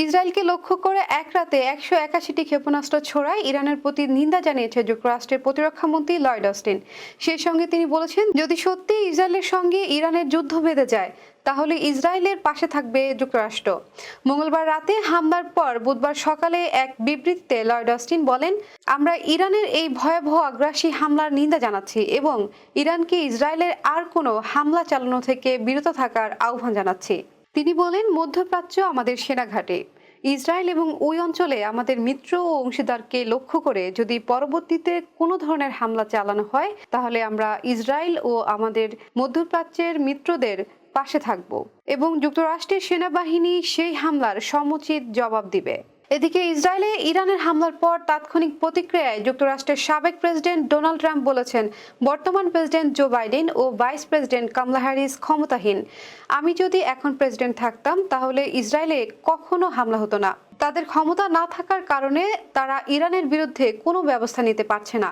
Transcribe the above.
ইসরায়েলকে লক্ষ্য করে এক রাতে একশো একাশিটি ক্ষেপণাস্ত্র ছোড়ায় ইরানের প্রতি নিন্দা জানিয়েছে যুক্তরাষ্ট্রের প্রতিরক্ষামন্ত্রী লয়েড অস্টিন। সেই সঙ্গে তিনি বলেছেন, যদি সত্যি ইসরায়েলের সঙ্গে ইরানের যুদ্ধ বেঁধে যায়, তাহলে ইসরায়েলের পাশে থাকবে যুক্তরাষ্ট্র। মঙ্গলবার রাতে হামলার পর বুধবার সকালে এক বিবৃতিতে লয়েড অস্টিন বলেন, আমরা ইরানের এই ভয়াবহ আগ্রাসী হামলার নিন্দা জানাচ্ছি এবং ইরানকে ইসরায়েলের আর কোনো হামলা চালানো থেকে বিরত থাকার আহ্বান জানাচ্ছি। তিনি বলেন, মধ্যপ্রাচ্য আমাদের সেনাঘাটে ইসরায়েল এবং ওই অঞ্চলে আমাদের মিত্র ও অংশীদারকে লক্ষ্য করে যদি পরবর্তীতে কোনো ধরনের হামলা চালানো হয়, তাহলে আমরা ইসরায়েল ও আমাদের মধ্যপ্রাচ্যের মিত্রদের পাশে থাকব এবং যুক্তরাষ্ট্রের সেনাবাহিনী সেই হামলার সমুচিত জবাব দিবে। এদিকে ইসরায়েলে ইরানের হামলার পর তাৎক্ষণিক প্রতিক্রিয়ায় যুক্তরাষ্ট্রের সাবেক প্রেসিডেন্ট ডোনাল্ড ট্রাম্প বলেছেন, বর্তমান প্রেসিডেন্ট জো বাইডেন ও ভাইস প্রেসিডেন্ট কামলা হ্যারিস ক্ষমতাহীন। আমি যদি এখন প্রেসিডেন্ট থাকতাম, তাহলে ইসরায়েলে কখনো হামলা হতো না। তাদের ক্ষমতা না থাকার কারণে তারা ইরানের বিরুদ্ধে কোনো ব্যবস্থা নিতে পারছে না।